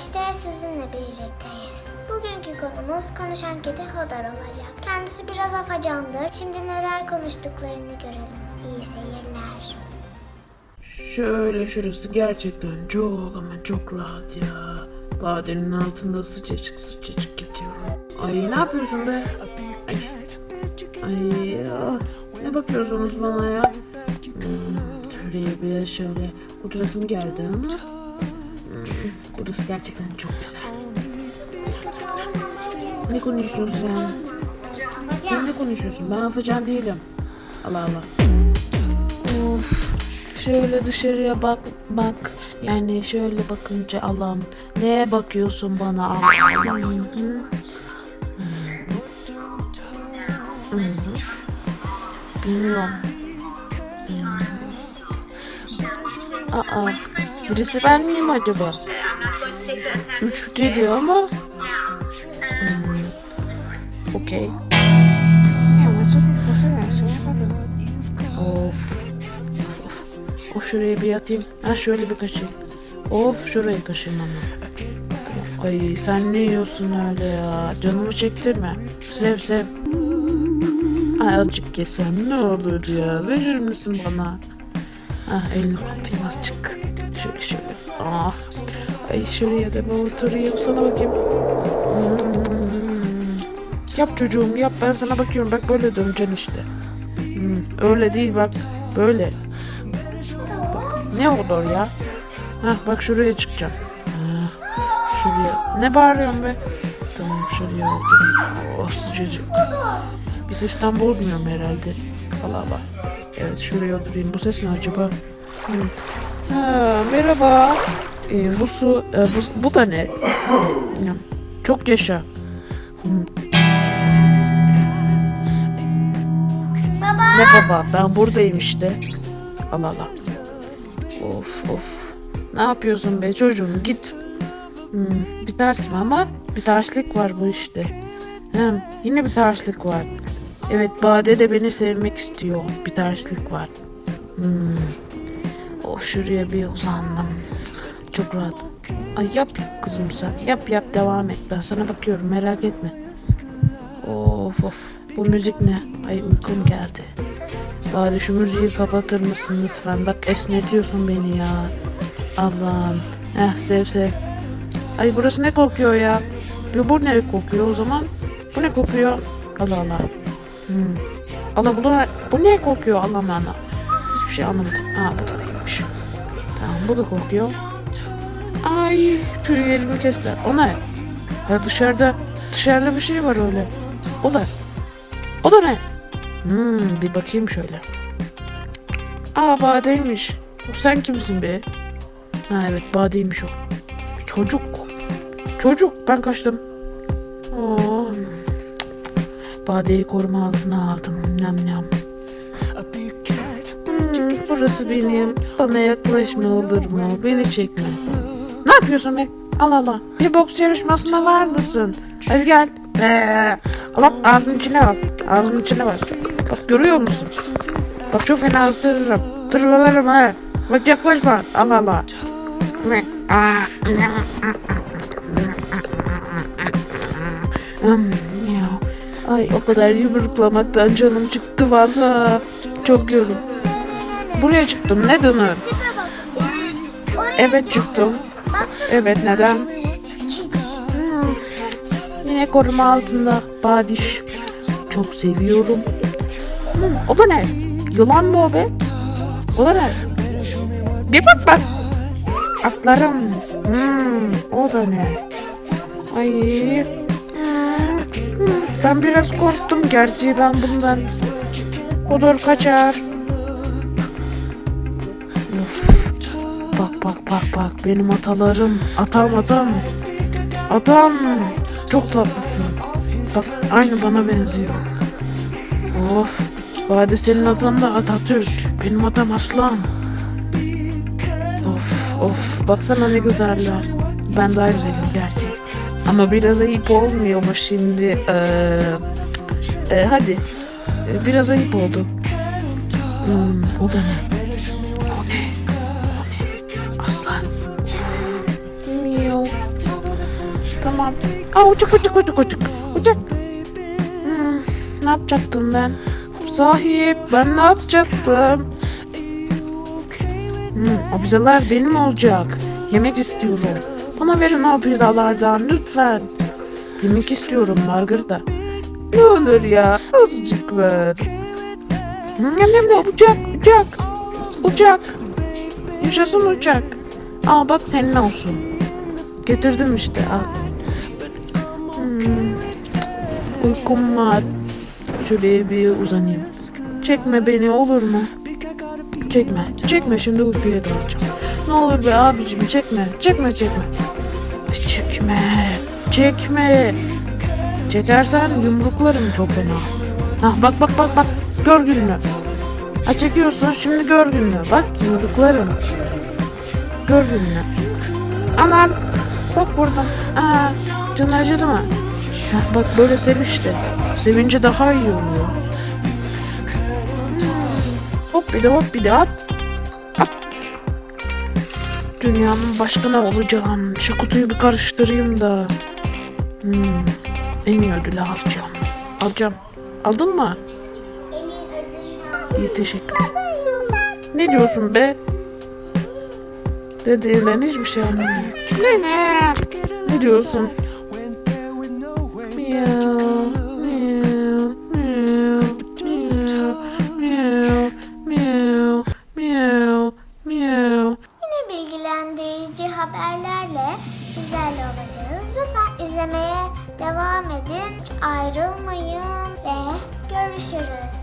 işte sizinle birlikteyiz. Bugünkü konumuz konuşan kedi Hodor olacak. Kendisi biraz afacandır. Şimdi neler konuştuklarını görelim. İyi seyirler. Şöyle şurası gerçekten çok ama çok rahat ya. Badenin altında sıcacık sıcacık gidiyorum. Ay ne yapıyorsun be? Ay, ay ya. Ne bakıyorsunuz bana ya? Hmm, şuraya bir şöyle oturasım geldi ama. Burası gerçekten çok güzel. Ne konuşuyorsun sen? Sen ne konuşuyorsun? Ben afacan değilim. Allah Allah. Of. Şöyle dışarıya bak bak. Yani şöyle bakınca Allah'ım neye bakıyorsun bana Allah'ım? Hı hı. Hı hı. Bilmiyorum. Aa, birisi ben miyim acaba? Üç diyor ama. Hmm. Okey. Of. Of. O şuraya bir yatayım. Ha şöyle bir kaşıyım. Of şurayı kaşıyım ama. Ay sen ne yiyorsun öyle ya? Canımı çektirme. Sev sev. Ay azıcık yesem ne olur ya? Verir misin bana? Ah elini atayım azıcık. Şöyle şöyle. Ah. Ay şuraya da bir oturayım sana bakayım. Hmm. Yap çocuğum yap ben sana bakıyorum bak böyle döneceksin işte. Hmm, öyle değil bak böyle. Ne olur ya? Hah bak şuraya çıkacağım. Şuraya. Ne bağırıyorsun be? Tamam şuraya oturayım. Oh sıcacık. Bir sesten bozmuyorum herhalde. Allah Allah. Evet şuraya oturayım. Bu ses ne acaba? Hı. Ha, merhaba. Ee, bu su, e, bu, bu da ne? Çok yaşa. Baba! Ne baba ben buradayım işte. Allah Allah. Of of. Ne yapıyorsun be çocuğum git. Hmm, bir ters mi ama bir terslik var bu işte. Hem yine bir terslik var. Evet Bade de beni sevmek istiyor. Bir terslik var. Hmm. Oh şuraya bir uzandım. Çok rahat. Ay yap kızım sen. Yap yap devam et. Ben sana bakıyorum merak etme. Of of. Bu müzik ne? Ay uykum geldi. Bari şu müziği kapatır mısın lütfen? Bak esnetiyorsun beni ya. Allah'ım. Eh sev sev. Ay burası ne kokuyor ya? Bu, bu ne kokuyor o zaman? Bu ne kokuyor? Allah Allah. Hmm. Allah bu, bu ne kokuyor Allah Allah. Hiçbir şey anlamadım. Ha bu da değilmiş. Tamam bu da kokuyor. Ay tüylerimi kestiler. O ne? Ya dışarıda dışarıda bir şey var öyle. O da. O da ne? Hmm, bir bakayım şöyle. Aa Bade'ymiş. Sen kimsin be? Ha evet Bade'ymiş o. Bir çocuk. Çocuk ben kaçtım. Oo. Bade'yi koruma altına aldım. Nem nem. Hmm, burası benim. Bana yaklaşma olur mu? Beni çekme. Ne yapıyorsun be? Allah Allah. Bir boks yarışmasına var mısın? Hadi gel. Ee, bak ağzının içine bak. Ağzının içine bak. Bak görüyor musun? Bak çok fena ısırırım. Tırmalarım ha. Bak yaklaşma. Allah Allah. Ne? Hmm. Ay o kadar yumruklamaktan canım çıktı valla. Çok yorum. Buraya çıktım. Neden? Oraya Evet çıktım. Evet neden? Hmm. Yine koruma altında Badiş. Çok seviyorum. Hmm, o da ne? Yılan mı o be? O da ne? Bir bak bak. Atlarım. Hmm, o da ne? Ay. Hmm, Ben biraz korktum gerçi ben bundan. Odur kaçar. Bak bak bak benim atalarım. Atam atam. Atam. Çok tatlısın. Bak aynı bana benziyor. Of. Bade senin atan da Atatürk. Benim atam Aslan. Of of. Baksana ne güzeller. Ben daha güzelim gerçi. Ama biraz ayıp olmuyor mu şimdi? Ee, e, hadi. Ee, biraz ayıp oldu. Hmm, o da ne? Tamam. Aa uçuk uçuk uçuk uçuk. Uçuk. Hmm, ne yapacaktım ben? Sahip ben ne yapacaktım? Hmm, abizalar benim olacak. Yemek istiyorum. Bana verin abizalardan lütfen. Yemek istiyorum Margarita. Ne olur ya azıcık ver. Hmm, Ne ne ne uçak uçak. Uçak. Yaşasın uçak. Aa bak senin olsun. Getirdim işte al. Hmm. Uykum var. Şöyle bir uzanayım. Çekme beni olur mu? Çekme. Çekme şimdi uykuya dalacağım. Ne olur be abicim çekme. Çekme çekme. Çekme. Çekme. Çekersen yumruklarım çok fena. Hah bak bak bak bak. Gör gününü. Ha çekiyorsun şimdi gör gününü. Bak yumruklarım. Gör gününü. Anam. Bak buradan. Aa, canı acıdı mı? Heh, bak böyle sev. Sevince daha iyi oluyor. Hop bir de hop bir de at. At. Dünyanın başkanı olacağım. Şu kutuyu bir karıştırayım da. Hmm. En iyi ödülü alacağım. Alacağım. Aldın mı? İyi teşekkür Ne diyorsun be? Dediğinden hiçbir şey anlamıyorum. Ne ne? Ne diyorsun? Yine bilgilendirici haberlerle sizlerle olacağız. Lütfen izlemeye devam edin. Hiç ayrılmayın ve görüşürüz.